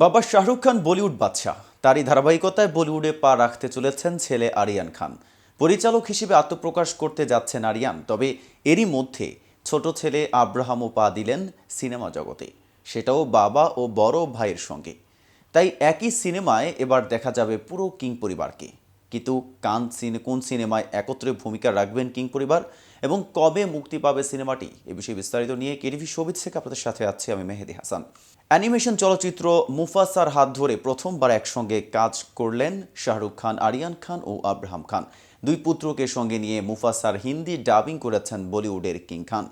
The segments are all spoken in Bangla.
বাবা শাহরুখ খান বলিউড বাদশাহ। তারই ধারাবাহিকতায় বলিউডে পা রাখতে চলেছেন ছেলে আরিয়ান খান। পরিচালক হিসেবে আত্মপ্রকাশ করতে যাচ্ছেন আরিয়ান, তবে এরই মধ্যে ছোট ছেলে আব্রাহামও পা দিলেন সিনেমা জগতে। সেটাও বাবা ও বড় ভাইয়ের সঙ্গে। তাই একই সিনেমায় এবার দেখা যাবে পুরো কিং পরিবারকে। কিন্তু কান সিনে কোন সিনেমায় একত্রে ভূমিকা রাখবেন কিং পরিবার? এবং কবে মুক্তি পাবে সিনেমাটি এ বিষয়ে বিস্তারিত নিয়ে কেটিভি শোভিত থেকে আপনাদের সাথে আছি আমি মেহেদি হাসান। অ্যানিমেশন চলচ্চিত্র মুফাসার হাত ধরে প্রথমবার একসঙ্গে কাজ করলেন শাহরুখ খান, আরিয়ান খান ও আব্রাহাম খান। দুই পুত্রকে সঙ্গে নিয়ে মুফাসার হিন্দি ডাবিং করেছেন বলিউডের কিং খান।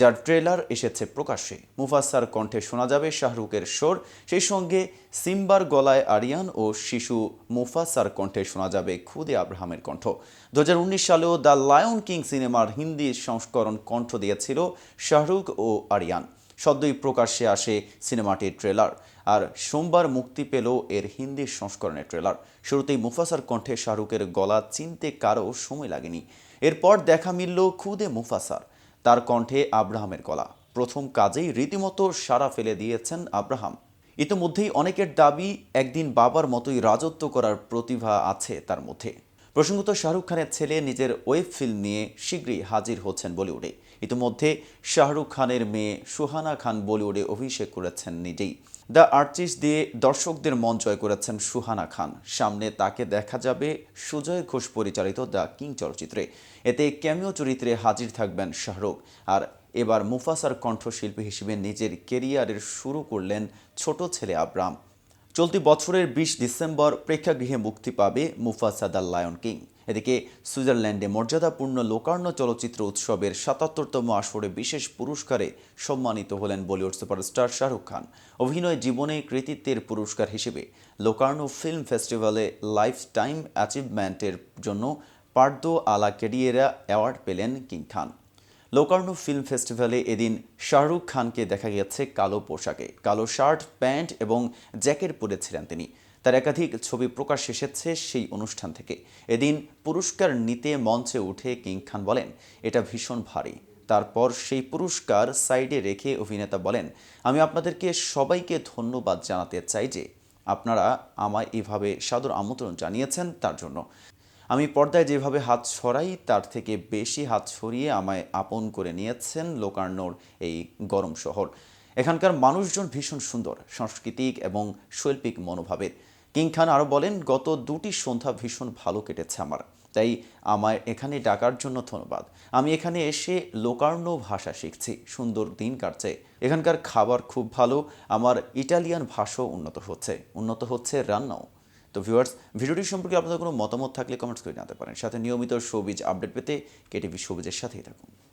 যার ট্রেলার এসেছে প্রকাশ্যে। মুফাসার কণ্ঠে শোনা যাবে শাহরুখের স্বর। সেই সঙ্গে সিম্বার গলায় আরিয়ান ও শিশু মুফাসার কণ্ঠে শোনা যাবে খুদে আব্রাহামের কণ্ঠ। দু হাজার উনিশ সালেও দ্য লায়ন কিং সিনেমার হিন্দি সংস্করণ কণ্ঠ দিয়েছিল শাহরুখ ও আরিয়ান। সদ্যই প্রকাশ্যে আসে সিনেমাটির ট্রেলার, আর সোমবার মুক্তি পেল এর হিন্দি সংস্করণের ট্রেলার। শুরুতেই মুফাসার কণ্ঠে শাহরুখের গলা চিনতে কারও সময় লাগেনি। এরপর দেখা মিলল খুদে মুফাসার। তার কণ্ঠে আব্রাহামের গলা। প্রথম কাজেই রীতিমতো সাড়া ফেলে দিয়েছেন আব্রাহাম। ইতিমধ্যেই অনেকের দাবি, একদিন বাবার মতোই রাজত্ব করার প্রতিভা আছে তার মধ্যে। প্রসঙ্গত শাহরুখ খানের ছেলে নিজের ওয়েব ফিল্ম নিয়ে শীঘ্রই হাজির হচ্ছেন বলিউডে। ইতিমধ্যে শাহরুখ খানের মেয়ে সুহানা খান বলিউডে অভিষেক করেছেন নিজেই। দ্য আর্টিস্ট দিয়ে দর্শকদের মন জয় করেছেন সুহানা খান। সামনে তাকে দেখা যাবে সুজয় ঘোষ পরিচালিত দ্য কিং চলচ্চিত্রে। এতে ক্যামিও চরিত্রে হাজির থাকবেন শাহরুখ। আর এবার মুফাসার কণ্ঠশিল্পী হিসেবে নিজের কেরিয়ারের শুরু করলেন ছোট ছেলে আব্রাম। চলতি বছরের বিশ ডিসেম্বর প্রেক্ষাগৃহে মুক্তি পাবে মুফাসা দ্য লায়ন কিং। এদিকে সুইজারল্যান্ডে মর্যাদাপূর্ণ লোকার্ণ চলচ্চিত্র উৎসবের সাতাত্তরতম আসরে বিশেষ পুরস্কারে সম্মানিত হলেন বলিউড সুপারস্টার শাহরুখ খান। অভিনয় জীবনে কৃতিত্বের পুরস্কার হিসেবে লোকার্ণ ফিল্ম ফেস্টিভ্যালে লাইফ টাইম অ্যাচিভমেন্টের জন্য পার্দো আলা কেডিয়েরা অ্যাওয়ার্ড পেলেন কিং খান। লোকার্নো ফিল্ম ফেস্টিভ্যালে এদিন শাহরুখ খানকে দেখা গেছে কালো পোশাকে। কালো শার্ট, প্যান্ট এবং জ্যাকেট পরেছিলেন তিনি। তার একাধিক ছবি প্রকাশ এসেছে সেই অনুষ্ঠান থেকে। এদিন পুরস্কার নিতে মঞ্চে উঠে কিং খান বলেন, এটা ভীষণ ভারী। তারপর সেই পুরস্কার সাইডে রেখে অভিনেতা বলেন, আমি আপনাদেরকে সবাইকে ধন্যবাদ জানাতে চাই যে আপনারা আমায় এভাবে সাদর আমন্ত্রণ জানিয়েছেন তার জন্য। আমি পর্দায় যেভাবে হাত সরাই, তার থেকে বেশি হাত সরিয়ে আমায় আপন করে নিয়েছেন লোকার্ণর এই গরম শহর। এখানকার মানুষজন ভীষণ সুন্দর, সাংস্কৃতিক এবং শৈল্পিক মনোভাবের। কিং খান আরও বলেন, গত দুটি সন্ধ্যা ভীষণ ভালো কেটেছে আমার। তাই আমায় এখানে ডাকার জন্য ধন্যবাদ। আমি এখানে এসে লোকার্ণ ভাষা শিখছি, সুন্দর দিন কাটছে। এখানকার খাবার খুব ভালো, আমার ইটালিয়ান ভাষাও উন্নত হচ্ছে। উন্নত হচ্ছে রান্নাও। তো ভিউয়ার্স ভিডিওটি সম্পর্কে আপনাদের কোনো মতামত থাকলে কমেন্টস করে জানাতে পারেন। সাথে নিয়মিত শোবিজ আপডেট পেতে কেটিভি সবুজের সাথেই থাকুন।